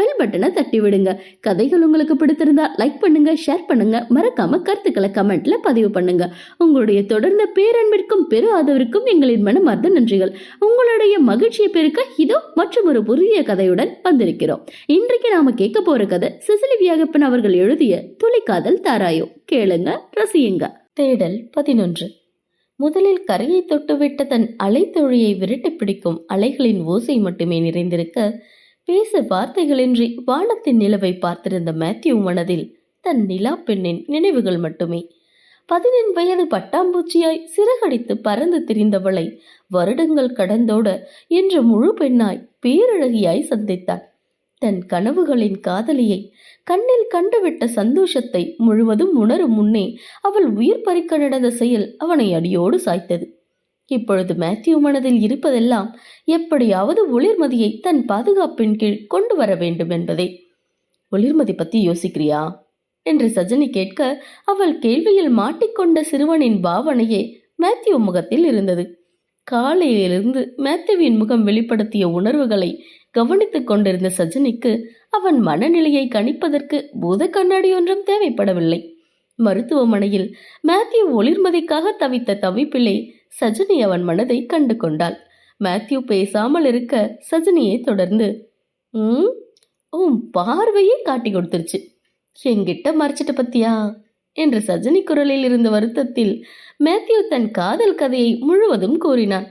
Bell பட்டனை தட்டி விடுங்க கதைகள் உங்களுக்கு பிடித்திருந்தா லைக் பண்ணுங்க ஷேர் பண்ணுங்க. மறக்காம கருத்துக்களை கமெண்ட்ல பதிவு பண்ணுங்க. உங்களுடைய தொடர்ந்த பேரன்பிற்கும் பெரு ஆதரவிற்கும் எங்களின் மனமார்ந்த நன்றிகள். உங்களுடைய மகிழ்ச்சியை பெருக்க இதோ மற்றும் ஒரு புதிய கதையுடன் வந்திருக்கிறோம். இன்றைக்கு நாம கேட்க போற கதை சிசிலி வியாகப்பன் அவர்கள் எழுதிய துளிக்காதல் தாராயோ. கேளுங்க ரசியுங்க. தேடல் பதினொன்று. முதலில் கரையை தொட்டுவிட்ட தன் அலைத்தொழியை விரட்டி பிடிக்கும் அலைகளின் ஓசை மட்டுமே நிறைந்திருக்க பேச வார்த்தைகளின்றி வானத்தின் நிலவை பார்த்திருந்த மேத்யூ மனதில் தன் நிலா பெண்ணின் நினைவுகள் மட்டுமே. பதினெண் வயது பட்டாம்பூச்சியாய் சிறகடித்து பறந்து திரிந்தவளை வருடங்கள் கடந்தோட என்று முழு பெண்ணாய் பேரழகியாய் சந்தித்தான். தன் கனவுகளின் காதலியை கண்ணில் கண்டுவிட்ட சந்தோஷத்தை முழுவதும் உணரும் முன்னே அவள் உயிர் பறிக்க நடந்த செயல் அவனை அடியோடு சாய்த்தது. இப்பொழுது மேத்யூ மனதில் இருப்பதெல்லாம் எப்படியாவது ஒளிர்மதியை தன் பாதுகாப்பின் கீழ் கொண்டு வர வேண்டும் என்பதே. ஒளிர்மதி பத்தி யோசிக்கிறியா? என்று சஜனி கேட்க அவள் கேள்வியில் மாட்டிக்கொண்ட சிறுவனின் பாவனையே மேத்யூ முகத்தில் இருந்தது. காலையிலிருந்து மேத்யூவின் முகம் வெளிப்படுத்திய உணர்வுகளை கவனித்துக் கொண்டிருந்த சஜனிக்கு அவன் மனநிலையை கணிப்பதற்கு பூத கண்ணாடி ஒன்றும் தேவைப்படவில்லை. மருத்துவமனையில் மேத்யூ ஒளிர்மதிக்காக தவித்த தவிப்பிலே சஜினி அவன் மனதை கண்டு கொண்டாள். மேத்யூ பேசாமல் இருக்க சஜினியை தொடர்ந்து ம் உன் பார்வையே காட்டி கொடுத்துருச்சு. எங்கிட்ட மறைச்சிட்ட பத்தியா? என்று சஜினி குரலில் இருந்த வருத்தத்தில் மேத்யூ தன் காதல் கதையை முழுவதும் கூறினான்.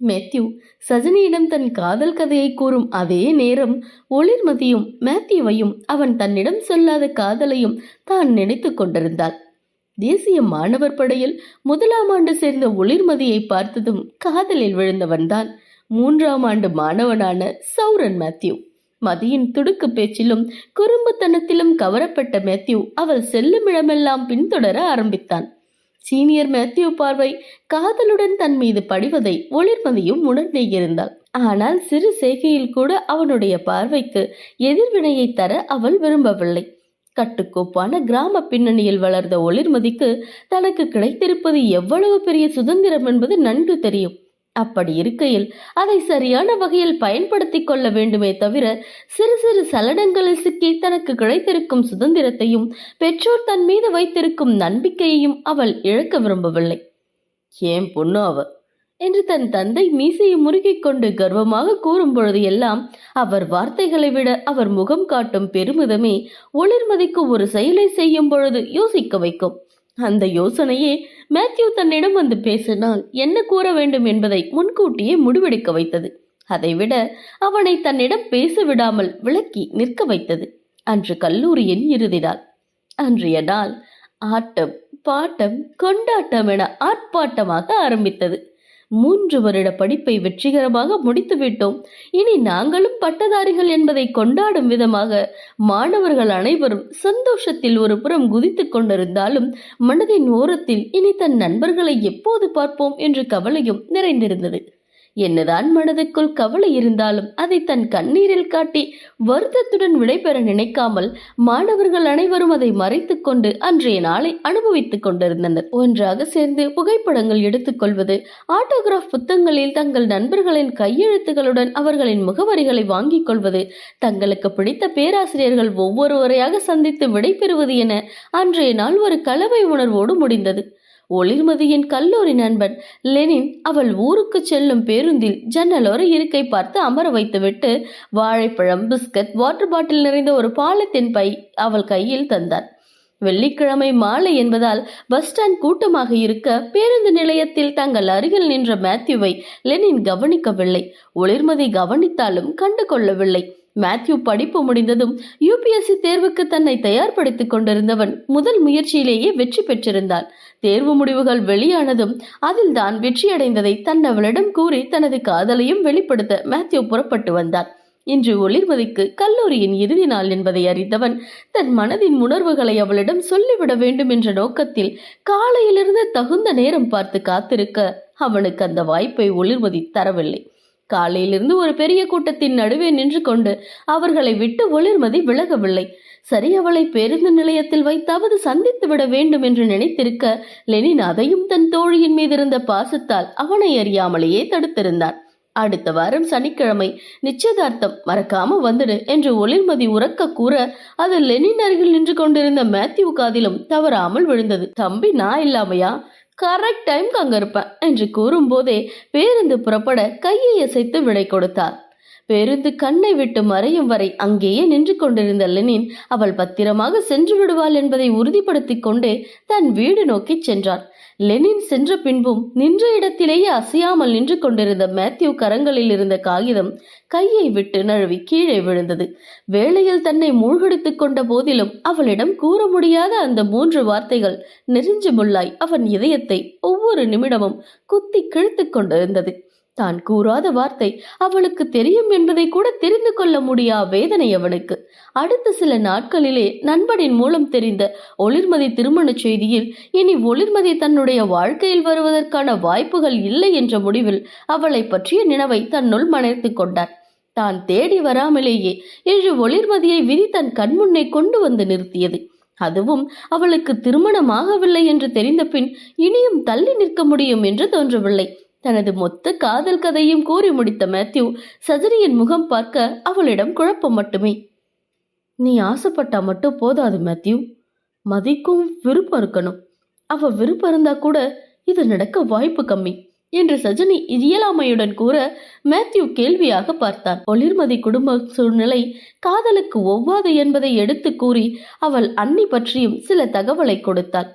மேத்யூ சஜினியிடம் தன் காதல் கதையை கூறும் அதே நேரம் ஒளிர்மதியும் மேத்யூவையும் அவன் தன்னிடம் சொல்லாத காதலையும் தான் நினைத்து கொண்டிருந்தாள். தேசிய மாணவர் படையில் முதலாம் ஆண்டு சேர்ந்த ஒளிர்மதியை பார்த்ததும் காதலில் விழுந்தவன்தான் மூன்றாம் ஆண்டு மாணவனான சௌரன் மேத்யூ. மதியின் துடுக்கு பேச்சிலும் குறும்புத்தனத்திலும் கவரப்பட்ட மேத்யூ அவள் செல்லும் இடமெல்லாம் பின்தொடர ஆரம்பித்தான். சீனியர் மேத்யூ பார்வை காதலுடன் தன் மீது படிவதை ஒளிர்மதியும் உணர்ந்தே இருந்தாள். ஆனால் சிறு செய்கையில் கூட அவனுடைய பார்வைக்கு எதிர்வினையை தர அவள் விரும்பவில்லை. கட்டுக்கோப்பான கிராம பின்னணியில் வளர்ந்த ஒளிர்மதிக்கு தனக்கு கிடைத்திருப்பது எவ்வளவு பெரிய சுதந்திரம் என்பது நன்கு தெரியும். அப்படி இருக்கையில் அதை சரியான வகையில் பயன்படுத்திக் கொள்ள வேண்டுமே தவிர சிறு சிறு சலனங்களில் சிக்கி தனக்கு கிடைத்திருக்கும் சுதந்திரத்தையும் பெற்றோர் தன் மீது வைத்திருக்கும் நம்பிக்கையையும் அவள் இழக்க விரும்பவில்லை. ஏன் பொண்ணு அவள் என்று தன் தந்தை மீசையை முறுக்கிக் கொண்டு கர்வமாக கூறும் பொழுது எல்லாம் அவர் வார்த்தைகளை விட அவர் முகம் காட்டும் பெருமிதமே ஒளிர்மதிக்கு ஒரு செயலை செய்யும் பொழுது யோசிக்க வைக்கும். அந்த யோசனையே மேத்யூ தன்னிடம் வந்து பேசினால் என்ன கூற வேண்டும் என்பதை முன்கூட்டியே முடிவெடுக்க வைத்தது. அதைவிட அவனை தன்னிடம் பேச விடாமல் விலக்கி நிற்க வைத்தது. அன்று கல்லூரியின் இறுதி நாள். அன்றைய நாள் ஆட்டம் பாட்டம் கொண்டாட்டம் என ஆர்ப்பாட்டமாக ஆரம்பித்தது. மூன்று வருட படிப்பை வெற்றிகரமாக முடித்துவிட்டோம் இனி நாங்களும் பட்டதாரிகள் என்பதை கொண்டாடும் விதமாக மாணவர்கள் அனைவரும் சந்தோஷத்தில் ஒரு புறம் குதித்துக் கொண்டிருந்தாலும் மனதின் ஓரத்தில் இனி தன் நண்பர்களை எப்போது பார்ப்போம் என்ற கவலையும் நிறைந்திருந்தது. என்னதான் மனதுக்குள் கவலை இருந்தாலும் அதை தன் கண்ணீரில் காட்டி வருத்தத்துடன் விடைபெற நினைக்காமல் மாணவர்கள் அனைவரும் அதை மறைத்துக் கொண்டு அன்றைய நாளை அனுபவித்துக் கொண்டிருந்தனர். ஒன்றாக சேர்ந்து புகைப்படங்கள் எடுத்துக்கொள்வது ஆட்டோகிராஃப் புத்தகங்களில் தங்கள் நண்பர்களின் கையெழுத்துகளுடன் அவர்களின் முகவரிகளை வாங்கிக் கொள்வது தங்களுக்கு பிடித்த பேராசிரியர்கள் ஒவ்வொருவரையாக சந்தித்து விடைபெறுவது என அன்றைய நாள் ஒரு கலவை உணர்வோடு முடிந்தது. ஒளிர்மதியின் கல்லூரி நண்பன் லெனின் அவள் ஊருக்கு செல்லும் பேருந்தில் ஜன்னலோர இருக்கை பார்த்து அமர வைத்துவிட்டு வாழைப்பழம் பிஸ்கட் வாட்டர் பாட்டில் நிறைந்த ஒரு பாலத்தின் பை அவள் கையில் தந்தார். வெள்ளிக்கிழமை மாலை என்பதால் பஸ் ஸ்டாண்ட் கூட்டமாக இருக்க பேருந்து நிலையத்தில் தங்கள் அருகில் நின்ற மேத்யூவை லெனின் கவனிக்கவில்லை. ஒளிர்மதி கவனித்தாலும் கண்டு கொள்ளவில்லை மேத்யூ படிப்பு முடிந்ததும் யூபிஎஸ்சி தேர்வுக்கு தன்னை தயார்படுத்திக் கொண்டிருந்தவன் முதல் முயற்சியிலேயே வெற்றி பெற்றிருந்தான் தேர்வு முடிவுகள் வெளியானதும் அதில் தான் வெற்றியடைந்ததை தன் அவளிடம் கூறி தனது காதலையும் வெளிப்படுத்த மேத்யூ புறப்பட்டு வந்தான் இன்று ஒளிர்மதிக்கு கல்லூரியின் இறுதி நாள் என்பதை அறிந்தவன் தன் மனதின் உணர்வுகளை அவளிடம் சொல்லிவிட வேண்டும் என்ற நோக்கத்தில் காலையிலிருந்து தகுந்த நேரம் பார்த்து காத்திருக்க அவனுக்கு அந்த வாய்ப்பை ஒளிர்மதி தரவில்லை. காலையிலிருந்து ஒரு பெரிய கூட்டத்தின் நடுவே நின்று கொண்டு அவர்களை விட்டு ஒளிர்மதி விலகவில்லை. சரி அவளை பேருந்து நிலையத்தில் வைத்தாவது சந்தித்து விட வேண்டும் என்று நினைத்திருக்க லெனின் அதையும் தன் தோழியின் மீது இருந்த பாசத்தால் அவனை அறியாமலேயே தடுத்திருந்தான். அடுத்த வாரம் சனிக்கிழமை நிச்சயதார்த்தம் மறக்காம வந்துடு என்று ஒளிர்மதி உறக்க கூற அது லெனின் அருகில் நின்று கொண்டிருந்த மேத்யூ காதிலும் தவறாமல் விழுந்தது. தம்பி நான் இல்லாமையா? கரெக்ட் டைம்க்கு அங்க இருப்பேன் என்று கூறும்போதே பேருந்து புறப்பட கையை அசைத்து விடை கொடுத்தார் பேருந்து கண்ணை விட்டு மறையும் வரை அங்கேயே நின்று கொண்டிருந்த லெனின் அவள் பத்திரமாக சென்று விடுவாள் என்பதை உறுதிப்படுத்திக் கொண்டே தன் வீடு நோக்கி சென்றான் லெனின் சென்ற பின்பும் நின்ற இடத்திலேயே அசையாமல் நின்று கொண்டிருந்த மேத்யூ கரங்களில் இருந்த காகிதம் கையை விட்டு நழுவி கீழே விழுந்தது. வேளையில் தன்னை மூழ்கடித்துக் கொண்ட போதிலும் அவளிடம் கூற முடியாத அந்த மூன்று வார்த்தைகள் நெறிஞ்சு முள்ளாய் அவன் இதயத்தை ஒவ்வொரு நிமிடமும் குத்தி கிழித்துக் கொண்டிருந்தது. தான் கூறாத வார்த்தை அவளுக்கு தெரியும் என்பதை கூட தெரிந்து கொள்ள முடியா வேதனை அவனுக்கு அடுத்த சில நாட்களிலே நண்பனின் மூலம் தெரிந்த ஒளிர்மதி திருமணச் செய்தியில் இனி ஒளிர்மதி தன்னுடைய வாழ்க்கையில் வருவதற்கான வாய்ப்புகள் இல்லை என்ற முடிவில் அவளை பற்றிய நினைவை தன்னுள் மறைத்துக் கொண்டார் தான் தேடி வராமலேயே இன்று ஒளிர்மதியை விதி தன் கண்முன்னே கொண்டு வந்து நிறுத்தியது. அதுவும் அவளுக்கு திருமணமாகவில்லை என்று தெரிந்த பின் இனியும் தள்ளி நிற்க முடியும் என்று தோன்றவில்லை. தனது மொத்த காதல் கதையும் கூறி முடித்த மேத்யூ சஜரியின் முகம் பார்க்க அவளிடம் குழப்பம் மட்டுமே. நீ ஆசைப்பட்டா மட்டும் போதாது மேத்யூ. மதிக்கும் விருப்பம் இருக்கணும். அவ விருப்பம் இருந்தா கூட இது நடக்க வாய்ப்பு கம்மி என்று சஜினி இயலாமையுடன் கூற மேத்யூ கேள்வியாக பார்த்தான் ஒளிர்மதி குடும்ப சூழ்நிலை காதலுக்கு ஒவ்வாது என்பதை எடுத்து கூறி அவள் அண்ணி பற்றியும் சில தகவலை கொடுத்தாள்.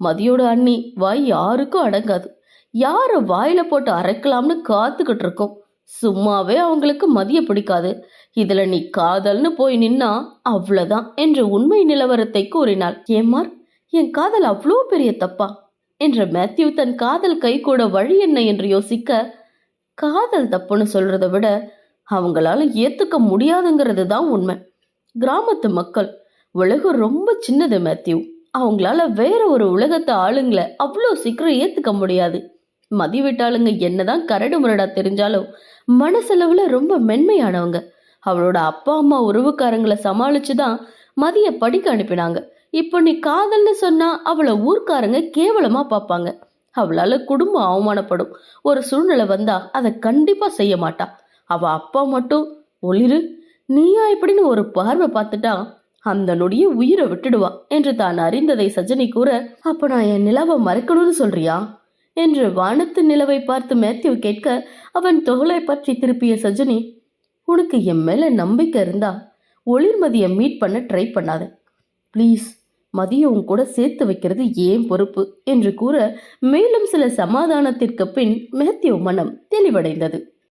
மதியோட அண்ணி வாய் யாருக்கும் அடங்காது. யாரை வாயில போட்டு அரைக்கலாம்னு காத்துக்கிட்டு இருக்கோம். சும்மாவே அவங்களுக்கு மதிய பிடிக்காது. இதுல நீ காதல்னு போய் நின்னா அவ்வளவுதான் என்று உண்மை நிலவரத்தை கூறினாள். ஏமார் என் காதல் அவ்வளோ பெரிய தப்பா? என்ற மேத்யூ தன் காதல் கை கூட வழி என்ன என்று யோசிக்க காதல் தப்புன்னு சொல்றதை விட அவங்களால ஏத்துக்க முடியாதுங்கிறது தான் உண்மை. கிராமத்து மக்கள் உலகம் ரொம்ப சின்னது மேத்யூ. அவங்களால வேற ஒரு உலகத்தை ஆளுங்களை அவ்வளோ சீக்கிரம் ஏத்துக்க முடியாது. மதி விட்டாளுங்க என்னதான் கரடு முரடா தெரிஞ்சாலும் மனசளவுல ரொம்ப மென்மையானவங்க. அவளோட அப்பா அம்மா உறவுக்காரங்களை சமாளிச்சு தான் மதிய படிக்க அனுப்பினாங்க. இப்போ நீ காதல்னு சொன்னா அவளை ஊர்க்காரங்க கேவலமா பார்ப்பாங்க அவளால குடும்பம் அவமானப்படும். ஒரு சூழ்நிலை வந்தா அதை கண்டிப்பா செய்ய மாட்டா. அவ அப்பா மட்டும் ஒளிரு நீயா இப்படின்னு ஒரு பார்வை பார்த்துட்டா அந்த நொடிய உயிரை விட்டுடுவா என்று தான் அறிந்ததை சஜனி கூற அப்ப நான் என் நிலவை மறைக்கணும்னு சொல்றியா? என்று வானத்து நிலவை பார்த்து மேத்யூ கேட்க அவன் தொகலை பற்றி திருப்பிய சஜினி உனக்கு என் மேல நம்பிக்கை இருந்தா ஒளிர்மதியை மீட் பண்ண ட்ரை பண்ணாத. ப்ளீஸ் மதியம் உன் கூட சேர்த்து வைக்கிறது ஏன் பொறுப்பு? என்று கூற மேலும் சில சமாதானத்திற்கு பின் மேத்யூ மனம் தெளிவடைந்தது.